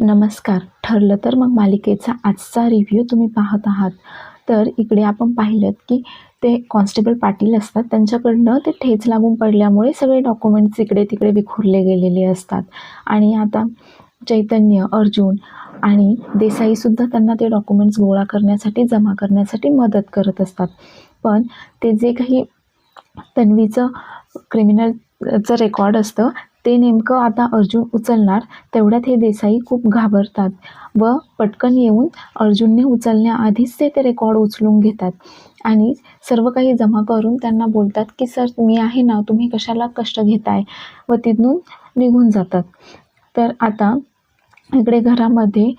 नमस्कार. ठरलं तर मग मालिकेचा आजचा रिव्ह्यू तुम्ही पाहत आहात. तर इकडे आपण पाहिलं की ते कॉन्स्टेबल पाटील असतात. त्यांच्याकडनं ते ठेच लागून पडल्यामुळे सगळे डॉक्युमेंट्स इकडे तिकडे विखुरले गेलेले असतात. आणि आता चैतन्य अर्जुन आणि देसाईसुद्धा त्यांना ते डॉक्युमेंट्स गोळा करण्यासाठी जमा करण्यासाठी मदत करत असतात. पण ते जे काही तन्वीचं क्रिमिनलचं रेकॉर्ड असतं ते नेमकं आता अर्जुन उचलणार तेवढ्यात हे देसाई खूप घाबरतात व पटकन येऊन अर्जुनने उचलण्याआधीच ते ते रेकॉर्ड उचलून घेतात. आणि सर्व काही जमा करून त्यांना बोलतात की सर मी आहे ना तुम्ही कशाला कष्ट घेताय? व तिथून निघून जातात. तर आता इकडे घरामध्ये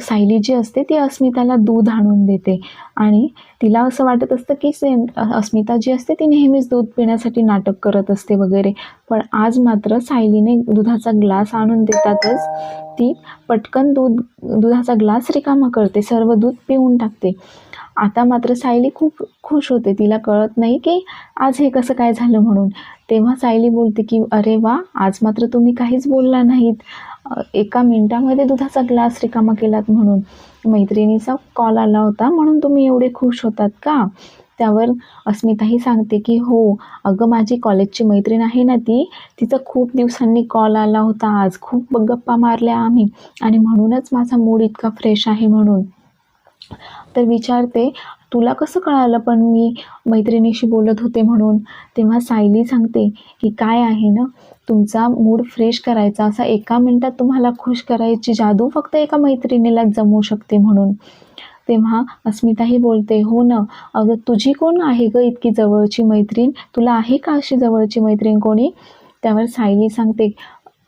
सायली जी असते ती अस्मिताला दूध आणून देते. आणि तिला असं वाटत असतं की से अस्मिता जी असते ती नेहमीच दूध पिण्यासाठी नाटक करत असते वगैरे. पण आज मात्र सायलीने दुधाचा ग्लास आणून देतातच. ती पटकन दूध दुधाचा ग्लास रिकामा करते सर्व दूध पिऊन टाकते. आता मात्र सायली खूप खुश होते. तिला कळत नाही की आज हे कसं काय झालं म्हणून. तेव्हा सायली बोलते की अरे वा आज मात्र तुम्ही काहीच बोलला नाहीत. एका मिनिटामध्ये दुधाचा ग्लास रिकामा केलात म्हणून. मैत्रिणीचा कॉल आला होता म्हणून तुम्ही एवढे खुश होतात का? त्यावर अस्मिताही सांगते की हो अगं माझी कॉलेजची मैत्रीण आहे ना ती. तिचा खूप दिवसांनी कॉल आला होता. आज खूप गप्पा मारल्या आम्ही. आणि म्हणूनच माझा मूड इतका फ्रेश आहे म्हणून. तर विचारते तुला कसं कळालं पण मी मैत्रिणीशी बोलत होते म्हणून? तेव्हा सायली सांगते की काय आहे ना तुमचा मूड फ्रेश करायचा असा एका मिनटात तुम्हाला खुश करायची जादू फक्त एका मैत्रिणीलाच जमू शकते म्हणून. तेव्हा अस्मिताही बोलते हो ना अगं तुझी कोण आहे गं इतकी जवळची मैत्रीण? तुला आहे का अशी जवळची मैत्रीण कोणी? त्यावर सायली सांगते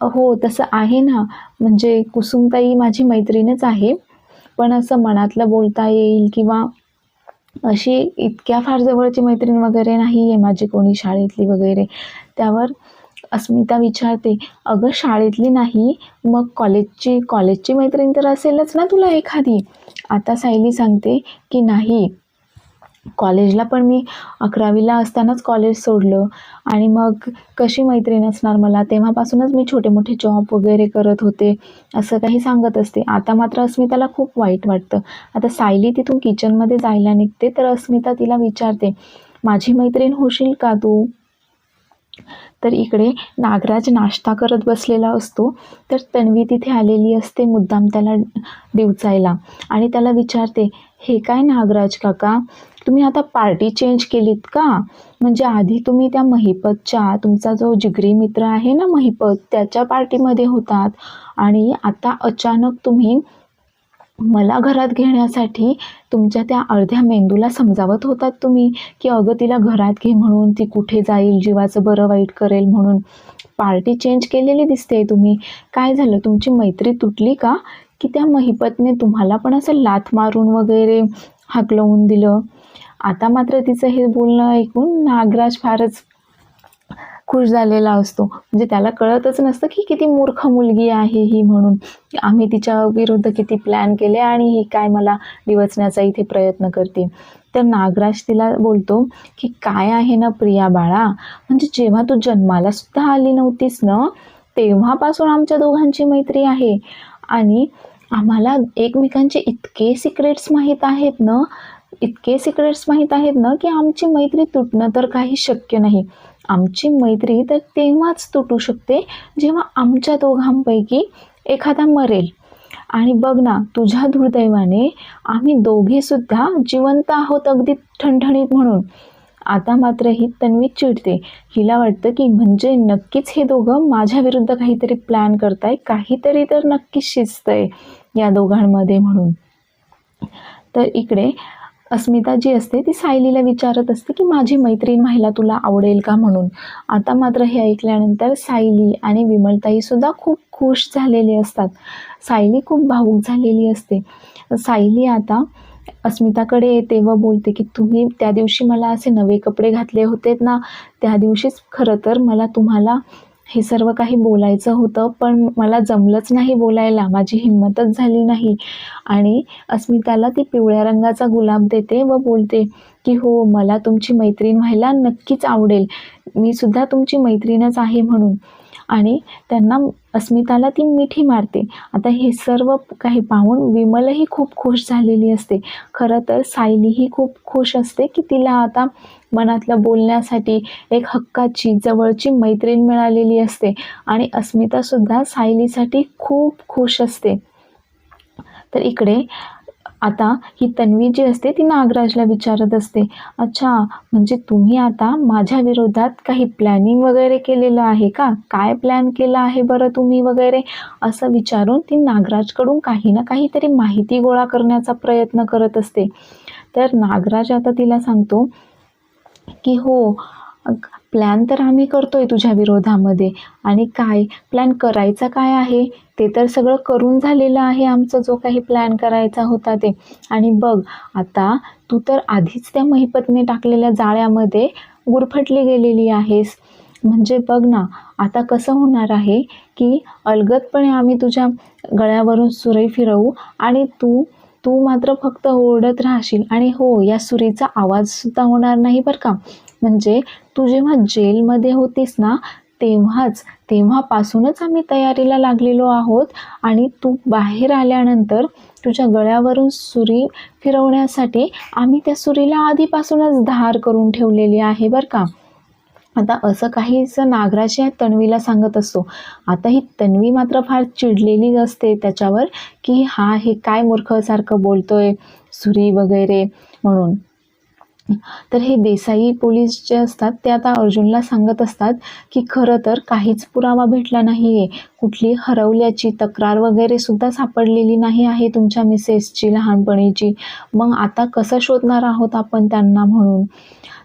हो तसं आहे ना म्हणजे कुसुमताई माझी मैत्रीणच आहे. पण असं मनातलं बोलता येईल किंवा अशी इतक्या फार जवळची मैत्रीण वगैरे नाही आहे माझी कोणी शाळेतली वगैरे. त्यावर अस्मिता विचारते अगं शाळेतली नाही मग कॉलेजची कॉलेजची मैत्रीण तर असेलच ना तुला एखादी? आता सायली सांगते की नाही कॉलेजला पण मी अकरावीला असतानाच कॉलेज सोडलं. आणि मग कशी मैत्रीण असणार मला? तेव्हापासूनच मी छोटे मोठे जॉब वगैरे करत होते असं काही सांगत असते. आता मात्र अस्मिताला खूप वाईट वाटतं. आता सायली तिथून किचनमध्ये जायला निघते तर अस्मिता तिला विचारते माझी मैत्रीण होशील का तू? तर इकडे नागराज नाश्ता करत बसलेला असतो. तर तन्वी तिथे आलेली असते मुद्दाम त्याला डिवचायला आणि त्याला विचारते हे काय नागराज काका? तुम्ही आता पार्टी चेंज केलीत का? म्हणजे आधी तुम्ही त्या महिपतच्या तुमचा जो जिगरी मित्र आहे ना महिपत त्याच्या पार्टीमध्ये होतात. आणि आता अचानक तुम्ही मला घरात घेण्यासाठी तुमच्या त्या अर्ध्या मेंदूला समजावत होतात तुम्ही की अगं तिला घरात घे म्हणून ती कुठे जाईल जीवाचं बरं वाईट करेल म्हणून. पार्टी चेंज केलेली दिसते तुम्ही. काय झालं? तुमची मैत्री तुटली का? की त्या महिपतने तुम्हाला पण असं लाथ मारून वगैरे हाकलवून दिलं? आता मात्र तिचं हे बोलणं ऐकून नागराज फारच खुश झालेला असतो. म्हणजे त्याला कळतच नसतं की किती मूर्ख मुलगी आहे ही म्हणून. आम्ही तिच्या विरुद्ध किती प्लॅन केले आणि ही काय मला डिवचण्याचा इथे प्रयत्न करते. तर नागराज तिला बोलतो की काय आहे ना प्रिया बाळा? म्हणजे जेव्हा तू जन्माला सुद्धा आली नव्हतीस ना तेव्हापासून आमच्या दोघांची मैत्री आहे. आणि आम्हाला एकमेकांचे इतके सिक्रेट्स माहीत आहेत ना इतके सिक्रेट्स माहीत आहेत ना की आमची मैत्री तुटणं तर काही शक्य नाही. आमची मैत्री तर तेव्हाच तुटू शकते जेव्हा आमच्या दोघांपैकी एखादा मरेल. आणि बघ ना तुझ्या दुर्दैवाने आम्ही दोघेसुद्धा जिवंत आहोत अगदी ठणठणीत म्हणून. आता मात्र ही तन्वी चिडते. हिला वाटतं की म्हणजे नक्कीच हे दोघं माझ्या विरुद्ध काहीतरी प्लॅन करताय काहीतरी तर नक्कीच शिजतंय या दोघांमध्ये म्हणून. तर इकडे अस्मिता जी असते ती सायलीला विचारत असते की माझी मैत्रीण व्हायला तुला आवडेल का म्हणून? आता मात्र हे ऐकल्यानंतर सायली आणि विमलताईसुद्धा खूप खुश झालेले असतात. सायली खूप भावूक झालेली असते. सायली आता अस्मिताकडे येते व बोलते की तुम्ही त्या दिवशी मला असे नवे कपडे घातले होते ना? त्या दिवशीच खरं तर मला तुम्हाला हे सर्व काही बोलायचं होतं पण मला जमलंच नाही बोलायला. माझी हिंमतच झाली नाही. आणि अस्मिताला ती पिवळ्या रंगाचा गुलाब देते व बोलते की हो मला तुमची मैत्रीण व्हायला नक्कीच आवडेल. मी सुद्धा तुमची मैत्रीणच आहे म्हणून. आणि त्यांना अस्मिताला ती मिठी मारते. आता हे सर्व काही पाहून विमलही खूप खुश झालेली असते. खरं तर सायलीही खूप खुश असते की तिला आता मनातलं बोलण्यासाठी एक हक्काची जवळची मैत्रीण मिळालेली असते. आणि अस्मितासुद्धा सायलीसाठी खूप खुश असते. तर इकडे आता ही तन्वी जी असते ती नागराजला विचारत असते. अच्छा म्हणजे तुम्ही आता माझ्या विरोधात काही प्लॅनिंग वगैरे केलेलं आहे का? काय प्लॅन केलं आहे बरं तुम्ही वगैरे? असं विचारून ती नागराजकडून काही ना काहीतरी माहिती गोळा करण्याचा प्रयत्न करत असते. तर नागराज आता तिला सांगतो की हो प्लॅन तर आम्ही करतो आहे तुझ्या विरोधामध्ये. आणि काय? प्लॅन करायचा काय आहे? ते तर सगळं करून झालेलं आहे आमचं जो काही प्लॅन करायचा होता ते. आणि बघ आता तू तर आधीच त्या महिपतने टाकलेल्या जाळ्यामध्ये गुरफटली गेलेली आहेस. म्हणजे बघ ना आता कसं होणार आहे की अलगदपणे आम्ही तुझ्या गळ्यावरून सुरई फिरवू आणि तू तू मात्र फक्त ओरडत राहशील. आणि हो या सुरीचा आवाजसुद्धा होणार नाही बरं का? म्हणजे तू जेव्हा जेलमध्ये होतीस ना तेव्हाच तेव्हापासूनच आम्ही तयारीला लागलेलो आहोत. आणि तू बाहेर आल्यानंतर तुझ्या गळ्यावरून सुरी फिरवण्यासाठी आम्ही त्या सुरीला आधीपासूनच धार करून ठेवलेली आहे बरं का? आता असं काहीचं नागराज या तन्वीला सांगत असतो. आता ही तन्वी मात्र फार चिडलेली असते त्याच्यावर की हा हे काय मूर्खसारखं बोलतोय सुरी वगैरे म्हणून. तर हे देसाई पोलीस जे असतात ते आता अर्जुनला सांगत असतात की खरं तर काहीच पुरावा भेटला नाही आहे कुठली हरवल्याची तक्रार वगैरे सुद्धा सापडलेली नाही आहे तुमच्या मिसेसची लहानपणीची. मग आता कसं शोधणार आहोत आपण त्यांना म्हणून?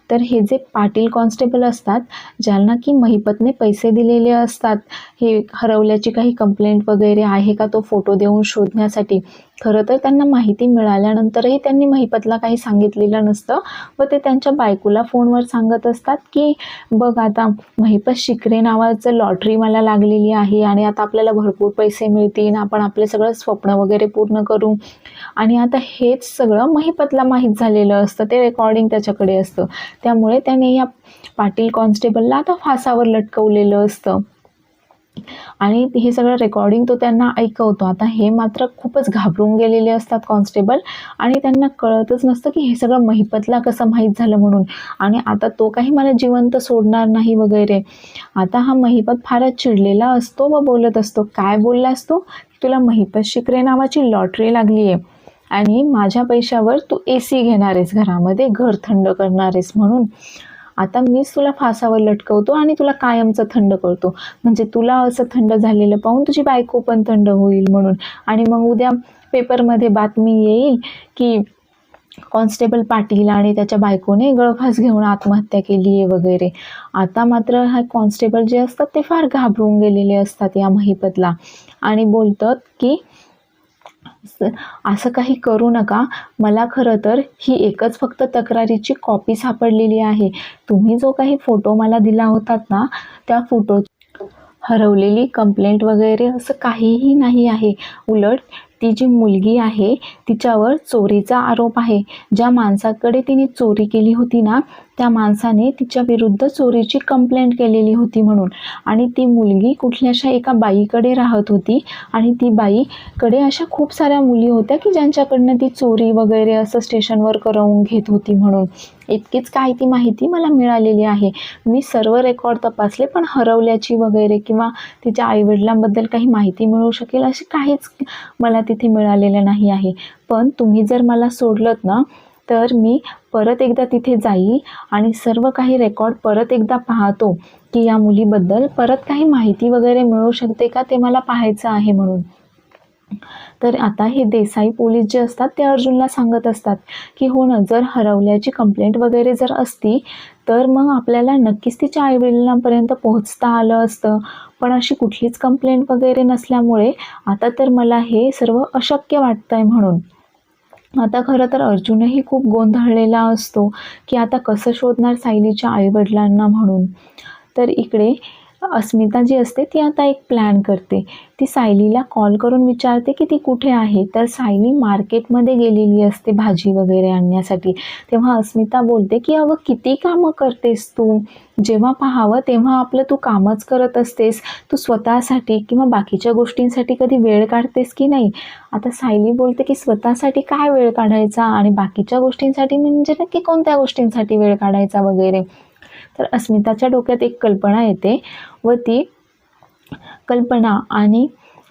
तर हे जे पाटील कॉन्स्टेबल असतात ज्यांना की महिपतने पैसे दिलेले असतात हे हरवल्याची काही कंप्लेंट वगैरे आहे का तो फोटो देऊन शोधण्यासाठी? खरं तर त्यांना माहिती मिळाल्यानंतरही त्यांनी महिपतला काही सांगितलेलं नसतं व ते त्यांच्या बायकोला फोनवर सांगत असतात की बघ आता महिपत शिकरे नावाचं लॉटरी मला लागलेली आहे आणि आता आपल्याला भरपूर पैसे मिळतील आपण आपले सगळं स्वप्न वगैरे पूर्ण करू. आणि आता हेच सगळं महिपतला माहीत झालेलं असतं ते रेकॉर्डिंग त्याच्याकडे असतं. त्यामुळे त्याने या पाटील कॉन्स्टेबलला आता फासावर लटकवलेलं असतं. आणि हे सगळं रेकॉर्डिंग तो त्यांना ऐकवतो. आता हे मात्र खूपच घाबरून गेलेले असतात कॉन्स्टेबल आणि त्यांना कळतच नसतं की हे सगळं महिपतला कसं माहीत झालं म्हणून. आणि आता तो काही मला जिवंत सोडणार नाही वगैरे. आता हा महिपत फारच चिडलेला असतो व बोलत असतो काय बोलला असतो तुला महिपत शिकरे नावाची लॉटरी लागली आहे आणि माझ्या पैशावर तू ए सी घेणार आहेस घरामध्ये घर थंड करणार आहेस म्हणून. आता मीच तुला फासावर लटकवतो आणि तुला कायमचं थंड करतो. म्हणजे तुला असं थंड झालेलं पाहून तुझी बायको पण थंड होईल म्हणून. आणि मग उद्या पेपरमध्ये बातमी येईल की कॉन्स्टेबल पाटील आणि त्याच्या बायकोने गळफास घेऊन आत्महत्या केली आहे वगैरे. आता मात्र हा कॉन्स्टेबल जे असतात ते फार घाबरून गेलेले असतात या महिपतला. आणि बोलतात की असं काही करू नका. मला खरं तर ही एकच फक्त तक्रारीची कॉपी सापडलेली आहे. तुम्ही जो काही फोटो मला दिला होतात ना त्या फोटो हरवलेली कंप्लेंट वगैरे असं काहीही नाही आहे. उलट ती जी मुलगी आहे तिच्यावर चोरीचा आरोप आहे. ज्या माणसाकडे तिने चोरी केली होती ना त्या माणसाने तिच्या विरुद्ध चोरीची कंप्लेंट केलेली होती म्हणून. आणि ती मुलगी कुठल्याशा एका बाईकडे राहत होती आणि ती बाईकडे अशा खूप साऱ्या मुली होत्या की ज्यांच्याकडनं ती चोरी वगैरे असं स्टेशनवर करवून घेत होती म्हणून. इतकीच काय ती माहिती मला मिळालेली आहे. मी सर्व रेकॉर्ड तपासले पण हरवल्याची वगैरे किंवा तिच्या आईवडिलांबद्दल काही माहिती मिळू शकेल अशी काहीच मला तिथे मिळालेलं नाही आहे. पण तुम्ही जर मला सोडलंत ना तर मी परत एकदा तिथे जाईल आणि सर्व काही रेकॉर्ड परत एकदा पाहतो की या मुलीबद्दल परत काही माहिती वगैरे मिळू शकते का ते मला पाहायचं आहे म्हणून. तर आता हे देसाई पोलीस जे असतात ते अर्जुनला सांगत असतात की हो ना जर हरवल्याची कंप्लेंट वगैरे जर असती तर मग आपल्याला नक्कीच तिच्या आईवडिलांपर्यंत पोहोचता आलं असतं. पण अशी कुठलीच कंप्लेंट वगैरे नसल्यामुळे आता तर मला हे सर्व अशक्य वाटतं आहे म्हणून. आता खरं तर अर्जुनही खूप गोंधळलेला असतो की आता कसं शोधणार सायलीच्या आईवडिलांना म्हणून. तर इकडे अस्मिता जी असते ती आता एक प्लॅन करते. ती सायलीला कॉल करून विचारते की ती कुठे आहे? तर सायली मार्केटमध्ये गेलेली असते भाजी वगैरे आणण्यासाठी. तेव्हा अस्मिता बोलते की अगं किती कामं करतेस तू? जेव्हा पाहावं तेव्हा आपलं तू कामच करत असतेस. तू स्वतःसाठी किंवा बाकीच्या गोष्टींसाठी कधी वेळ काढतेस की नाही? आता सायली बोलते की स्वतःसाठी काय वेळ काढायचा? आणि बाकीच्या गोष्टींसाठी म्हणजे नक्की कोणत्या गोष्टींसाठी वेळ काढायचा वगैरे? तर अस्मिताच्या डोक्यात एक कल्पना येते. व ती कल्पना आणि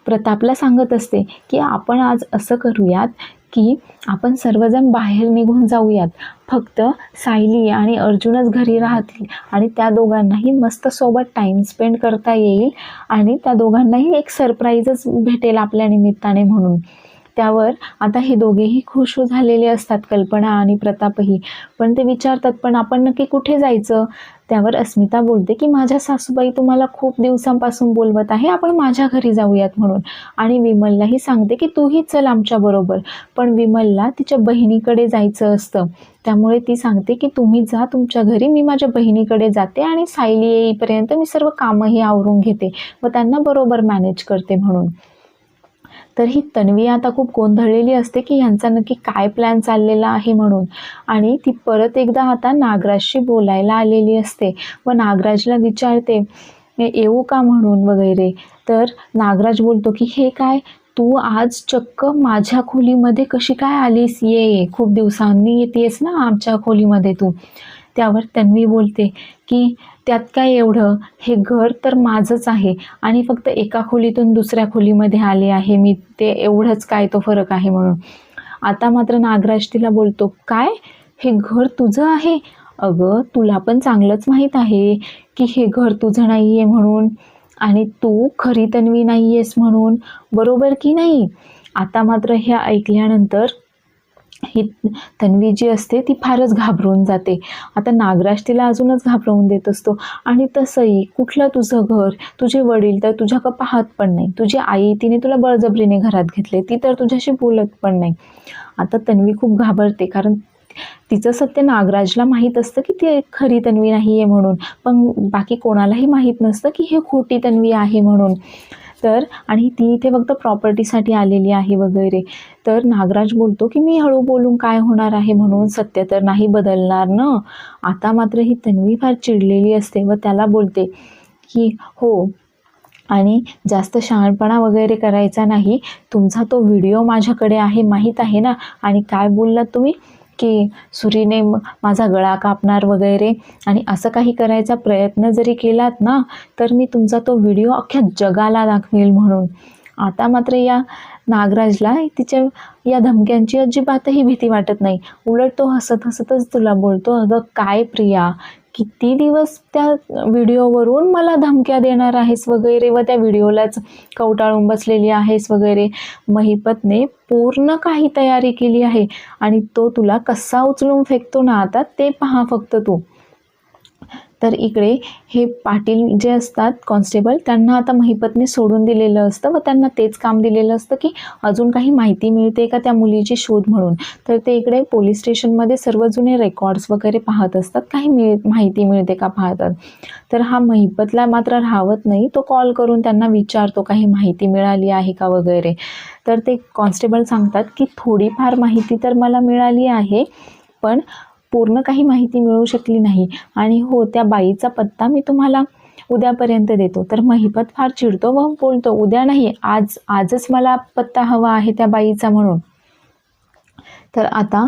प्रतापला सांगत असते की आपण आज असं करूयात की आपण सर्वजण बाहेर निघून जाऊयात. फक्त सायली आणि अर्जुनच घरी राहतील आणि त्या दोघांनाही मस्त सोबत टाईम स्पेंड करता येईल आणि त्या दोघांनाही एक सरप्राईजच भेटेल आपल्या निमित्ताने म्हणून. त्यावर आता हे दोघेही खुश झालेले असतात कल्पना आणि प्रतापही. पण ते विचारतात पण आपण नक्की कुठे जायचं? त्यावर अस्मिता बोलते की माझ्या सासूबाई तुम्हाला खूप दिवसांपासून बोलवत आहे आपण माझ्या घरी जाऊयात म्हणून. आणि विमललाही सांगते की तूही चल आमच्याबरोबर पण विमलला तिच्या बहिणीकडे जायचं असतं. त्यामुळे ती सांगते की तुम्ही जा तुमच्या घरी मी माझ्या बहिणीकडे जाते आणि सायली येईपर्यंत मी सर्व कामंही आवरून घेते व त्यांना बरोबर मॅनेज करते म्हणून. तर ही तन्वी आता खूप गोंधळलेली असते की ह्यांचा नक्की काय प्लॅन चाललेला आहे म्हणून. आणि ती परत एकदा आता नागराजशी बोलायला आलेली असते. व नागराजला विचारते येऊ का म्हणून वगैरे? तर नागराज बोलतो की हे काय? तू आज चक्क माझ्या खोलीमध्ये कशी काय आलीस? ये ये. खूप दिवसांनी येतेस ना आमच्या खोलीमध्ये तू. त्यावर तन्वी बोलते की त्यात काय एवढं? हे घर तर माझंच आहे आणि फक्त एका खोलीतून दुसऱ्या खोलीमध्ये आले आहे मी. ते एवढंच काय तो फरक आहे म्हणून. आता मात्र नागराज तिला बोलतो काय? हे घर तुझं आहे? अगं तुला पण चांगलंच माहीत आहे की हे घर तुझं नाही आहे म्हणून. आणि तू खरी तन्वी नाही आहेस म्हणून. बरोबर की नाही? आता मात्र हे ऐकल्यानंतर ही तन्वी जी असते ती फारच घाबरून जाते. आता नागराज तिला अजूनच घाबरवून देत असतो. आणि तसंही कुठलं तुझं घर तुझे वडील तर तुझ्याकडं पाहत पण नाही. तुझी आई तिने तुला बळजबरीने घरात घेतले ती तर तुझ्याशी बोलत पण नाही. आता तन्वी खूप घाबरते कारण तिचं सत्य नागराजला माहीत असतं की ती खरी तन्वी नाही आहे म्हणून. पण बाकी कोणालाही माहीत नसतं की हे खोटी तन्वी आहे म्हणून. तर आणि ती इथे फक्त प्रॉपर्टीसाठी आलेली आहे वगैरे. तर नागराज बोलतो की मी हळू बोलून काय होणार आहे म्हणून सत्य तर नाही बदलणार ना? आता मात्र ही तन्वी फार चिडलेली असते व त्याला बोलते की हो आणि जास्त शहाणपणा वगैरे करायचा नाही. तुमचा तो व्हिडिओ माझ्याकडे आहे माहीत आहे ना? आणि काय बोललात तुम्ही? की सुरीने माझा गळा कापणार वगैरे. आणि असं काही करायचा प्रयत्न जरी केलात ना तर मी तुमचा तो व्हिडिओ अख्ख्या जगाला दाखवेल म्हणून. आता मात्र या नागराजला तिच्या या धमक्यांची अजिबातही भीती वाटत नाही. उलट तो हसत हसतच तुला बोलतो अगं काय प्रिया किती दिवस त्या व्हिडिओवरून मला धमक्या देणार आहेस वगैरे व त्या व्हिडिओलाच कवटाळून बसलेली आहेस वगैरे? महिपतने पूर्ण काही तयारी केली आहे आणि तो तुला कसा उचलून फेकतो ना? आता ते पहा फक्त तू. तर इकडे हे पाटील जे असतात कॉन्स्टेबल त्यांना आता महिपतने सोडून दिलेलं असतं व त्यांना तेच काम दिलेलं असतं की अजून काही माहिती मिळते का त्या मुलीची शोध म्हणून. तर ते इकडे पोलीस स्टेशनमध्ये सर्व जुने रेकॉर्ड्स वगैरे पाहत असतात. काही मिळ माहिती मिळते का पाहतात. तर हा महिपतला मात्र राहत नाही. तो कॉल करून त्यांना विचारतो काही माहिती मिळाली आहे का वगैरे? तर ते कॉन्स्टेबल सांगतात की थोडीफार माहिती तर मला मिळाली आहे पण पूर्ण काही माहिती मिळू शकली नाही. आणि हो त्या बाईचा पत्ता मी तुम्हाला उद्यापर्यंत देतो. तर महिपत फार चिडतो व बोलतो उद्या नाही आज आजच मला पत्ता हवा आहे त्या बाईचा म्हणून. तर आता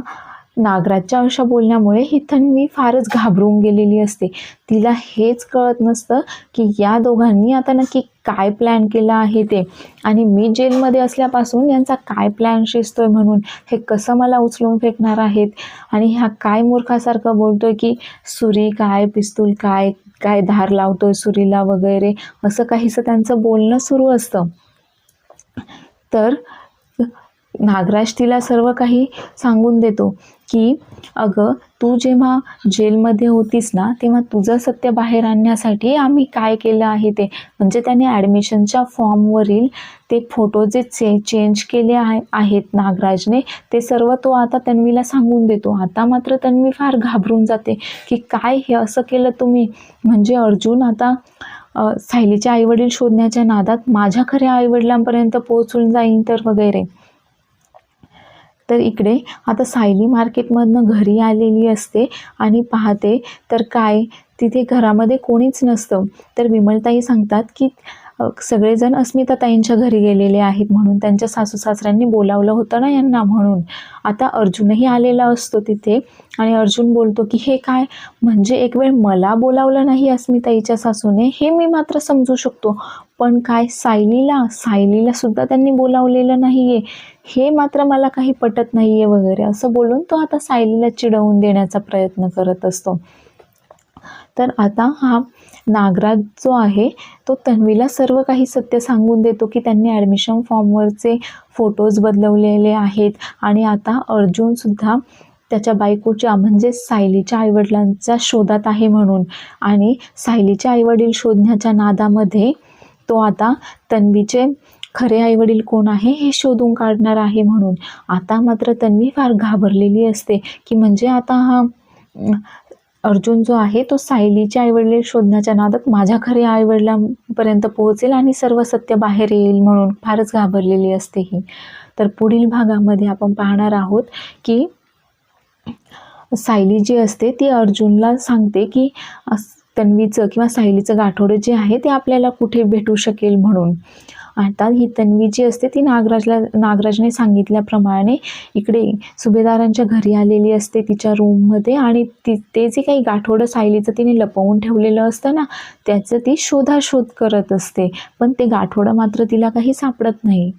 नागराजच्या अशा बोलण्यामुळे ही तन्वी फारच घाबरून गेलेली असते. तिला हेच कळत नसतं की या दोघांनी आता नक्की काय प्लॅन केला आहे ते. आणि मी जेलमध्ये असल्यापासून यांचा काय प्लॅन शिजतोय म्हणून हे कसं मला उचलून फेकणार आहेत? आणि ह्या काय मूर्खासारखं बोलतोय की सुरी काय पिस्तूल काय काय धार लावतोय सुरीला वगैरे? असं काहीसं त्यांचं बोलणं सुरू असतं. तर नागराज तिला सर्व काही सांगून देतो. की अगं तू जेव्हा जेलमध्ये होतीस ना तेव्हा तुझं सत्य बाहेर आणण्यासाठी आम्ही काय केलं आहे ते? म्हणजे त्याने ॲडमिशनच्या फॉर्मवरील ते फोटो जे चे चेंज केले आहे आहेत नागराजने ते सर्व तो आता तन्वीला सांगून देतो. आता मात्र तन्वी फार घाबरून जाते की काय हे असं केलं तुम्ही? म्हणजे अर्जुन आता सायलीचे आईवडील शोधण्याच्या नादात माझ्या खऱ्या आईवडिलांपर्यंत पोहोचून जाईन तर वगैरे. तर इकडे आता सायली मार्केटमधनं घरी आलेली असते आणि पाहते तर काय तिथे घरामध्ये कोणीच नसतं. तर विमलताई सांगतात की सगळेजण अस्मिताताईंच्या घरी गेलेले आहेत म्हणून त्यांच्या सासू सासऱ्यांनी बोलावलं होतं ना यांना म्हणून. आता अर्जुनही आलेला असतो तिथे आणि अर्जुन बोलतो की हे काय? म्हणजे एक वेळ मला बोलावलं नाही अस्मिताईच्या सासूने? हे मी मात्र समजू शकतो. पण काय सायलीला? सायलीला सुद्धा त्यांनी बोलावलेलं नाही आहे हे मात्र मला काही पटत नाही आहे वगैरे असं बोलून तो आता सायलीला चिडवून देण्याचा प्रयत्न करत असतो. तर आता हा नागराज जो आहे तो तन्वीला सर्व काही सत्य सांगून देतो की त्यांनी ॲडमिशन फॉर्मवरचे फोटोज बदलवलेले आहेत. आणि आता अर्जुनसुद्धा त्याच्या बायकोच्या म्हणजे सायलीच्या आईवडिलांच्या शोधात आहे म्हणून. आणि सायलीचे आईवडील शोधण्याच्या नादामध्ये तो आता तन्वीचे खरे आईवडील कोण आहे हे शोधून काढणार आहे म्हणून. आता मात्र तन्वी फार घाबरलेली असते की म्हणजे आता हा अर्जुन जो आहे तो सायलीचे आईवडील शोधण्याच्या नादात माझ्या खऱ्या आईवडिलांपर्यंत पोहोचेल आणि सर्व सत्य बाहेर येईल म्हणून फारच घाबरलेली असते ही. तर पुढील भागामध्ये आपण पाहणार आहोत की सायली जी असते ती अर्जुनला सांगते की तन्वीचं किंवा सायलीचं गाठोडं जे आहे ते आपल्याला कुठे भेटू शकेल म्हणून. आता ही तन्वी जी असते ती नागराजला नागराजने सांगितल्याप्रमाणे इकडे सुभेदारांच्या घरी आलेली असते तिच्या रूममध्ये आणि ती ते जे काही गाठोडं सायलीचं तिने लपवून ठेवलेलं असतं ना त्याचं ती शोधाशोध करत असते. पण ते गाठोडं मात्र तिला काही सापडत नाही.